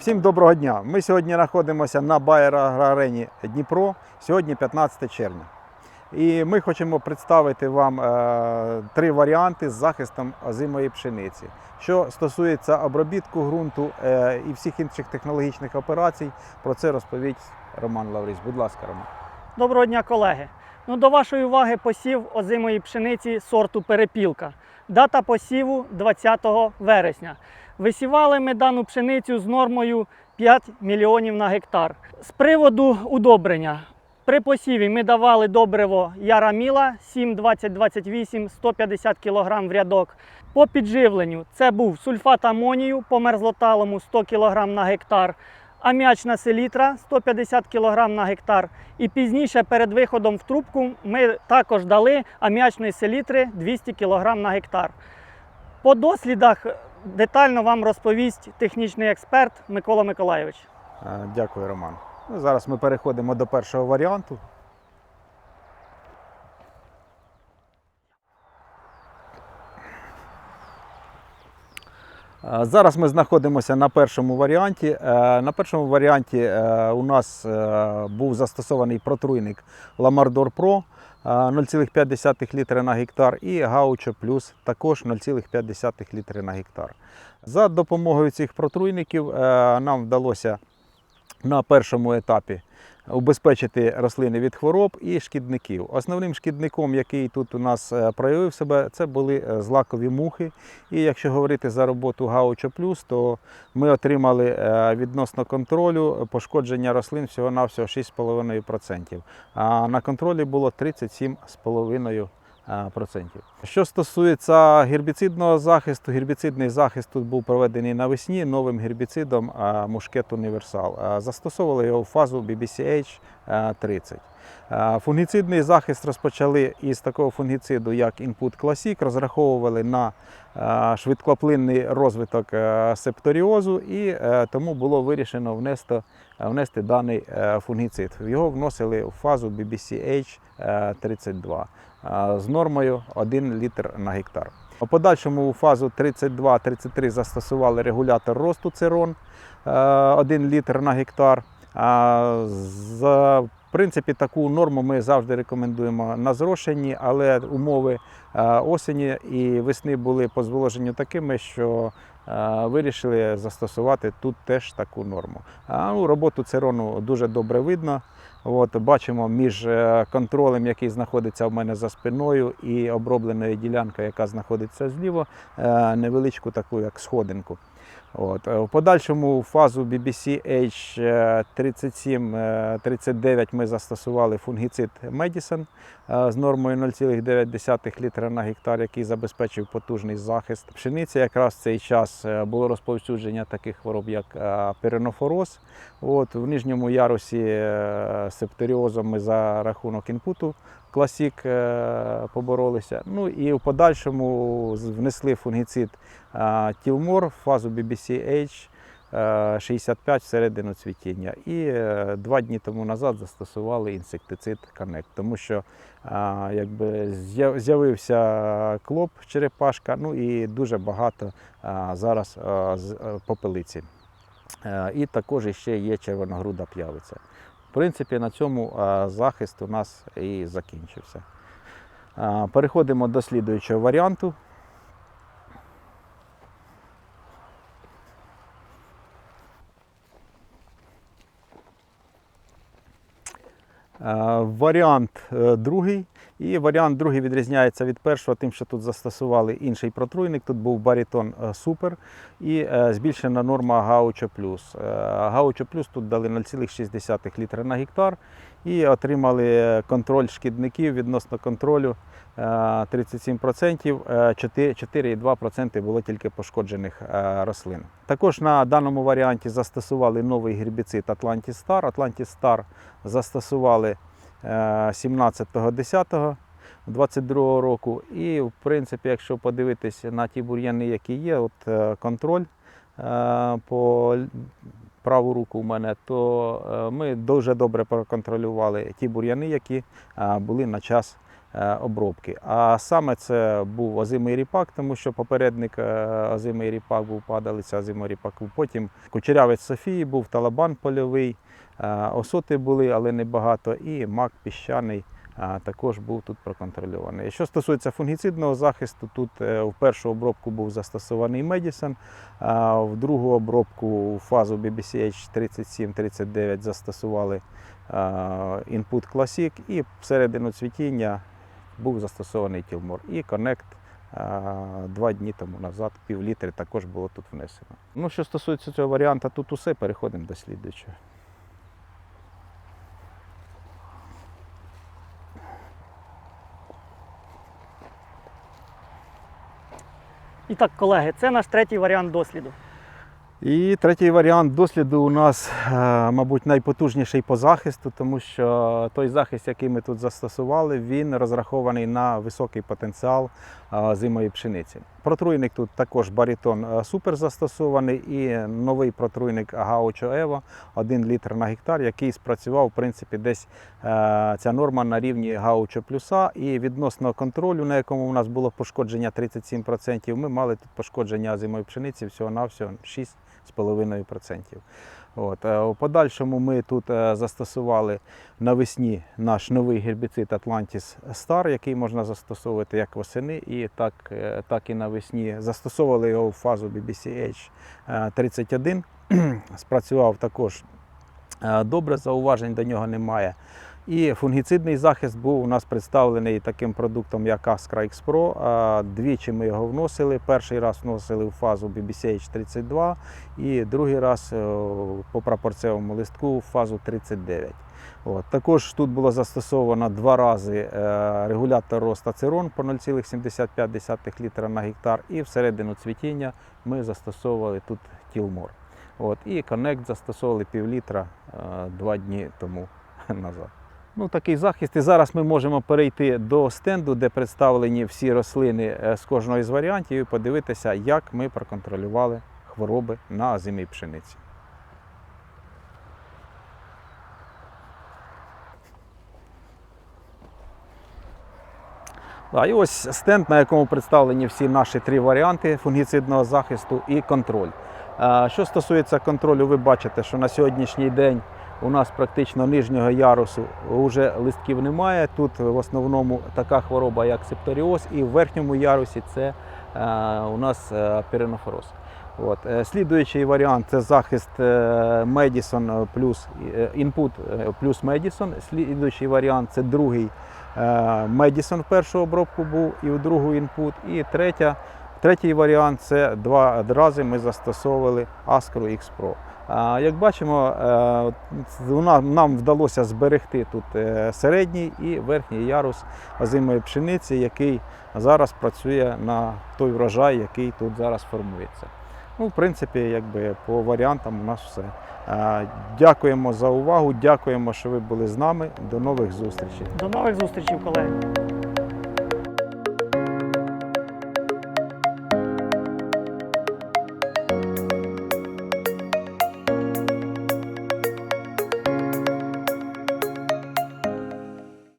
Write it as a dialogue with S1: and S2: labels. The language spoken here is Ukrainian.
S1: Всім доброго дня. Ми сьогодні знаходимося на Аграрені Дніпро. Сьогодні 15 червня. І ми хочемо представити вам е, три варіанти з захистом озимої пшениці. Що стосується обробітку ґрунту е, і всіх інших технологічних операцій, про це розповість Роман Лавріс. Будь ласка, Роман.
S2: Доброго дня, колеги. Ну, до вашої уваги посів озимої пшениці сорту перепілка. Дата посіву 20 вересня. Висівали ми дану пшеницю з нормою 5 мільйонів на гектар. З приводу удобрення. При посіві ми давали добриво Яраміла 7, 20, 28, 150 кг в рядок. По підживленню це був сульфат амонію по мерзлоталому 100 кг на гектар, аміачна селітра 150 кг на гектар. І пізніше перед виходом в трубку ми також дали аміачної селітри 200 кг на гектар. По дослідах детально вам розповість технічний експерт Микола Миколайович.
S1: Е, Дякую, Роман. Ну, зараз ми переходимо до першого варіанту. Зараз ми знаходимося на першому варіанті. Е, На першому варіанті е, у нас е, був застосований протруйник Lamardor Pro 0,5 літри на гектар і гаучо плюс також 0,5 літри на гектар. За допомогою цих протруйників е, нам вдалося на першому етапі убезпечити рослини від хвороб і шкідників. Основним шкідником, який тут у нас е, проявив себе, це були е, злакові мухи. І якщо говорити за роботу Гаучо Плюс, то ми отримали е, відносно контролю пошкодження рослин всього-навсього 6,5%. А на контролі було 37,5%. Е, процентів. Що стосується гербіцидного захисту, гербіцидний захист тут був проведений навесні новим гербіцидом е, Мушкет Універсал. Е, Застосовували його в фазу BBCH 30. Е, Фунгіцидний захист розпочали із такого фунгіциду, як Input Classic, розраховували на е, швидкоплинний розвиток е, септоріозу, і е, тому було вирішено внести, внести даний е, фунгіцид. Його вносили у фазу BBCH е, 32 е, з нормою 1 літр на гектар. У подальшому у фазу 32-33 застосували регулятор росту цирон 1 літр на гектар. А з в принципі, таку норму ми завжди рекомендуємо на зрошенні, але умови е, осені і весни були по зволоженню такими, що е, вирішили застосувати тут теж таку норму. А, ну, роботу церону дуже добре видно. От, бачимо між е, контролем, який знаходиться в мене за спиною, і обробленою ділянкою, яка знаходиться зліво, невеличку таку як сходинку. От. е, В подальшому фазу BBC H37-39 ми застосували фунгіцид Medicine е, з нормою 0,9 літра на гектар, який забезпечив потужний захист. Пшениці якраз в цей час е, було розповсюдження таких хвороб, як е, перенофороз. От, в нижньому ярусі е, септоріозом ми за рахунок інпуту класік е, поборолися. Ну і в подальшому внесли фунгіцид е, Тілмор в фазу BBCH е, 65 всередину цвітіння. І е, два дні тому назад застосували інсектицид Connect, тому що е, якби з'явився клоп черепашка, ну і дуже багато е, зараз е, е, попелиці. Е, І також ще є червоногруда п'явиця. В принципі, на цьому захист у нас і закінчився. Переходимо до слідуючого варіанту. Варіант е, другий. І варіант другий відрізняється від першого, тим, що тут застосували інший протруйник. Тут був барітон е, супер і е, збільшена норма Гаучо Плюс. Гаучо Плюс тут дали 0,6 літра на гектар і отримали контроль шкідників відносно контролю е, 37%, е, 4 4,2% було тільки пошкоджених е, рослин. Також на даному варіанті застосували новий гербіцид Atlantis Star. Atlantis Star застосували е, 17.10. 22 року. І, в принципі, якщо подивитися на ті бур'яни, які є, от е, контроль е, по праву руку у мене, то е, ми дуже добре проконтролювали ті бур'яни, які були на час обробки. А саме це був озимий ріпак, тому що попередник озимий ріпак був падалиця, озимий ріпак. Потім кучерявець Софії був, талабан польовий, осоти були, але небагато, і мак піщаний. Також був тут проконтрольований. Що стосується фунгіцидного захисту, тут е, в першу обробку був застосований Медісон, в другу обробку фазу BBCH 37-39 застосували Input Classic і всередину цвітіння був застосований Тілмор. І Connect два дні тому назад, пів літри також було тут внесено. Ну, що стосується цього варіанту, тут усе, переходимо до слідуючого.
S2: І так, колеги, це наш третій варіант досліду.
S1: І третій варіант досліду у нас, е, мабуть, найпотужніший по захисту, тому що той захист, який ми тут застосували, він розрахований на високий потенціал е, зимої пшениці. Протруйник тут також барітон е, супер застосований і новий протруйник Гаучо Ево 1 літр на гектар, який спрацював в принципі десь ця норма на рівні Гаучо плюса. І відносно контролю, на якому у нас було пошкодження 37%, ми мали тут пошкодження зимої пшениці всього-навсього 6,5%. От. е, У подальшому ми тут е, застосували навесні наш новий гербіцид Atlantis Star, який можна застосовувати як восени, і так, е, так і навесні. Застосовували його в фазу BBCH е, 31. Спрацював також добре, зауважень до нього немає. І фунгіцидний захист був у нас представлений таким продуктом, як Ascra X Pro. Двічі ми його вносили. Перший раз вносили в фазу BBCH 32 і другий раз е, по прапорцевому листку в фазу 39. От. Також тут було застосовано два рази е, регулятор росту ацерон по 0,75 літра на гектар. І всередину цвітіння ми застосовували тут тілмор. От. І Connect застосовували пів літра е, два дні тому назад. Ну, такий захист. І зараз ми можемо перейти до стенду, де представлені всі рослини е, з кожного із варіантів, і подивитися, як ми проконтролювали хвороби на озимій пшениці. Да, і ось стенд, на якому представлені всі наші три варіанти фунгіцидного захисту і контроль. Що стосується контролю, ви бачите, що на сьогоднішній день у нас практично нижнього ярусу вже листків немає. Тут в основному така хвороба, як септоріоз, і в верхньому ярусі це е, у нас е. От. е, Слідуючий варіант це захист Medison плюс е, плюс Medison. Слідуючий варіант це другий Medison в першу обробку був і в другу input. І третя, третій варіант це два рази ми застосовували Ascro X Pro. Як бачимо, е, нам вдалося зберегти тут е, середній і верхній ярус озимої пшениці, який зараз працює на той врожай, який тут зараз формується. Ну, в принципі, якби по варіантам у нас все. Дякуємо за увагу, дякуємо, що ви були з нами. До нових зустрічей.
S2: До нових зустрічей, колеги.